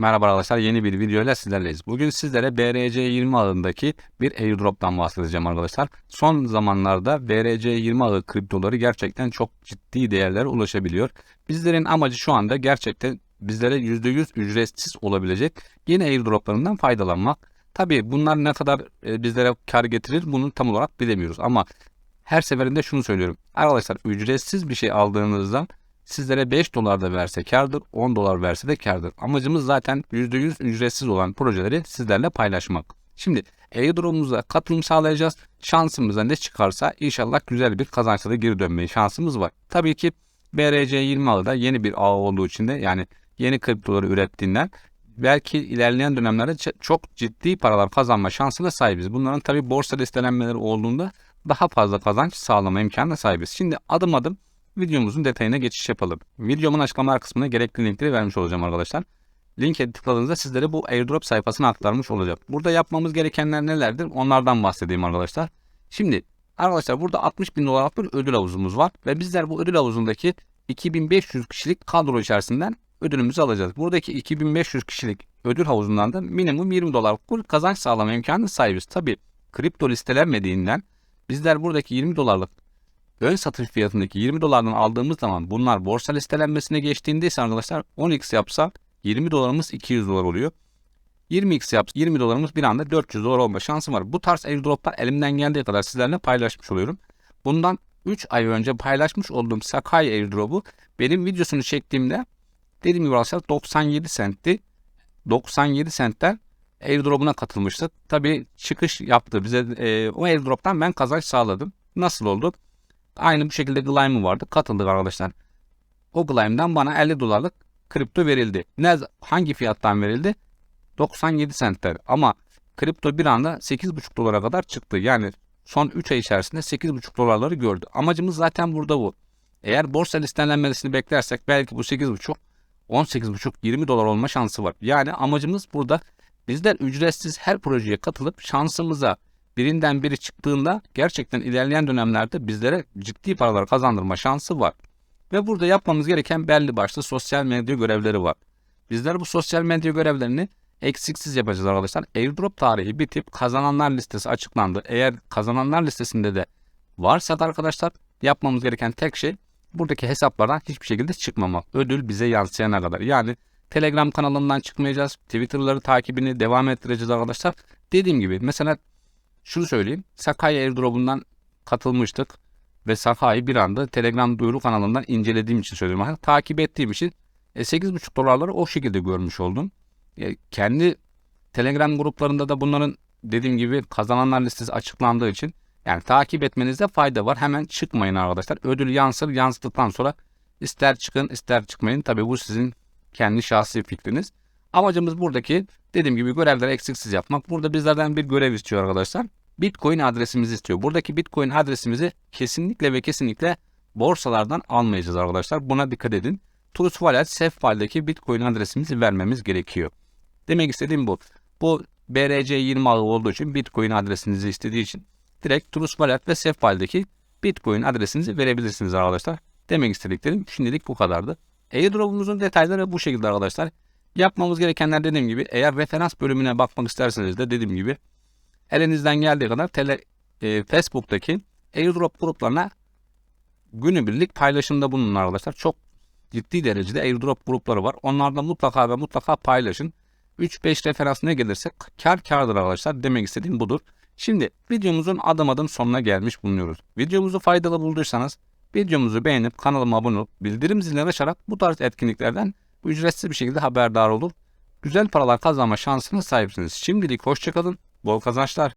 Merhaba arkadaşlar yeni bir video ile sizlerleyiz. Bugün sizlere BRC20 ağındaki bir airdrop'tan bahsedeceğim arkadaşlar. Son zamanlarda BRC20 ağı kriptoları gerçekten çok ciddi değerlere ulaşabiliyor. Bizlerin amacı şu anda gerçekten bizlere %100 ücretsiz olabilecek yeni airdroplarından faydalanmak. Tabi bunlar ne kadar e, bizlere kar getirir bunu tam olarak bilemiyoruz ama her seferinde şunu söylüyorum. Arkadaşlar ücretsiz bir şey aldığınızda sizlere 5 dolar da verse kardır, 10 dolar verse de kardır. Amacımız zaten %100 ücretsiz olan projeleri sizlerle paylaşmak. Şimdi airdrop'umuza katılım sağlayacağız. Şansımıza ne çıkarsa inşallah güzel bir kazançla geri dönmeye şansımız var. Tabii ki BRC20 ağı da yeni bir ağ olduğu için de yani yeni kriptoları ürettiğinden belki ilerleyen dönemlerde çok ciddi paralar kazanma şansına sahibiz. Bunların tabii borsa listelenmeleri olduğunda daha fazla kazanç sağlama imkanına sahibiz. Şimdi adım adım videomuzun detayına geçiş yapalım. Videomun açıklama kısmına gerekli linkleri vermiş olacağım arkadaşlar. Linke tıkladığınızda sizlere bu airdrop sayfasına aktarmış olacak. Burada yapmamız gerekenler nelerdir? Onlardan bahsedeyim arkadaşlar. Şimdi arkadaşlar burada 60 bin dolarlık bir ödül havuzumuz var. Ve bizler bu ödül havuzundaki 2500 kişilik kadro içerisinden ödülümüzü alacağız. Buradaki 2500 kişilik ödül havuzundan da minimum 20 dolarlık bir kazanç sağlama imkanı sahibiz. Tabi kripto listelenmediğinden bizler buradaki 20 dolarlık ön satış fiyatındaki 20 dolardan aldığımız zaman bunlar borsa listelenmesine geçtiğinde ise arkadaşlar 10x yapsa 20 dolarımız 200 dolar oluyor. 20x yapsa 20 dolarımız bir anda 400 dolar olma şansım var. Bu tarz airdroplar elimden geldiği kadar sizlerle paylaşmış oluyorum. Bundan 3 ay önce paylaşmış olduğum Sakai airdrop'u benim videosunu çektiğimde dediğim gibi arkadaşlar 97 centti. 97 centten airdrop'una katılmıştı. Tabii çıkış yaptı bize e, o airdrop'tan ben kazanç sağladım. Nasıl oldu? Aynı bu şekilde Glime'ı vardı. Katıldık arkadaşlar. O Glime'dan bana 50 dolarlık kripto verildi. Ne hangi fiyattan verildi? 97 centten. Ama kripto bir anda 8,5 dolara kadar çıktı. Yani son 3 ay içerisinde 8,5 dolarları gördü. Amacımız zaten burada bu. Eğer borsa listelenmesini beklersek belki bu 8,5 18,5 20 dolar olma şansı var. Yani amacımız burada bizler ücretsiz her projeye katılıp şansımıza birinden biri çıktığında gerçekten ilerleyen dönemlerde bizlere ciddi paralar kazandırma şansı var. Ve burada yapmamız gereken belli başlı sosyal medya görevleri var. Bizler bu sosyal medya görevlerini eksiksiz yapacağız arkadaşlar. Airdrop tarihi bitip kazananlar listesi açıklandı. Eğer kazananlar listesinde de varsa da arkadaşlar yapmamız gereken tek şey buradaki hesaplardan hiçbir şekilde çıkmamak. Ödül bize yansıyana kadar. Yani Telegram kanalından çıkmayacağız. Twitter'ları takibini devam ettireceğiz arkadaşlar. Dediğim gibi mesela şunu söyleyeyim. Sakai airdrop'undan katılmıştık. Ve Sakai'yi bir anda Telegram duyuru kanalından incelediğim için söylüyorum. Yani takip ettiğim için e, 8,5 dolarları o şekilde görmüş oldum. E, kendi Telegram gruplarında da bunların dediğim gibi kazananlar listesi açıklandığı için yani takip etmenizde fayda var. Hemen çıkmayın arkadaşlar. Ödül yansır. Yansıttıktan sonra ister çıkın ister çıkmayın. Tabi bu sizin kendi şahsi fikriniz. Amacımız buradaki dediğim gibi görevleri eksiksiz yapmak. Burada bizlerden bir görev istiyor arkadaşlar. Bitcoin adresimizi istiyor. Buradaki Bitcoin adresimizi kesinlikle ve kesinlikle borsalardan almayacağız arkadaşlar. Buna dikkat edin. Trust Wallet, Safefile'deki Bitcoin adresimizi vermemiz gerekiyor. Demek istediğim bu. Bu BRC20 ağı olduğu için Bitcoin adresinizi istediği için direkt Trust Wallet ve Safefile'deki Bitcoin adresinizi verebilirsiniz arkadaşlar. Demek istediklerim şimdilik bu kadardı. Airdrop'umuzun detayları bu şekilde arkadaşlar. Yapmamız gerekenler dediğim gibi eğer referans bölümüne bakmak isterseniz de dediğim gibi elinizden geldiği kadar tele, e, Facebook'taki airdrop gruplarına günübirlik paylaşımda bulunun arkadaşlar. Çok ciddi derecede airdrop grupları var. Onlardan mutlaka ve mutlaka paylaşın. 3-5 referans ne gelirse kar kardır arkadaşlar. Demek istediğim budur. Şimdi videomuzun adım adım sonuna gelmiş bulunuyoruz. Videomuzu faydalı bulduysanız videomuzu beğenip kanalıma abone olup bildirim zilini açarak bu tarz etkinliklerden ücretsiz bir şekilde haberdar olur. Güzel paralar kazanma şansına sahipsiniz. Şimdilik hoşçakalın, bol kazançlar.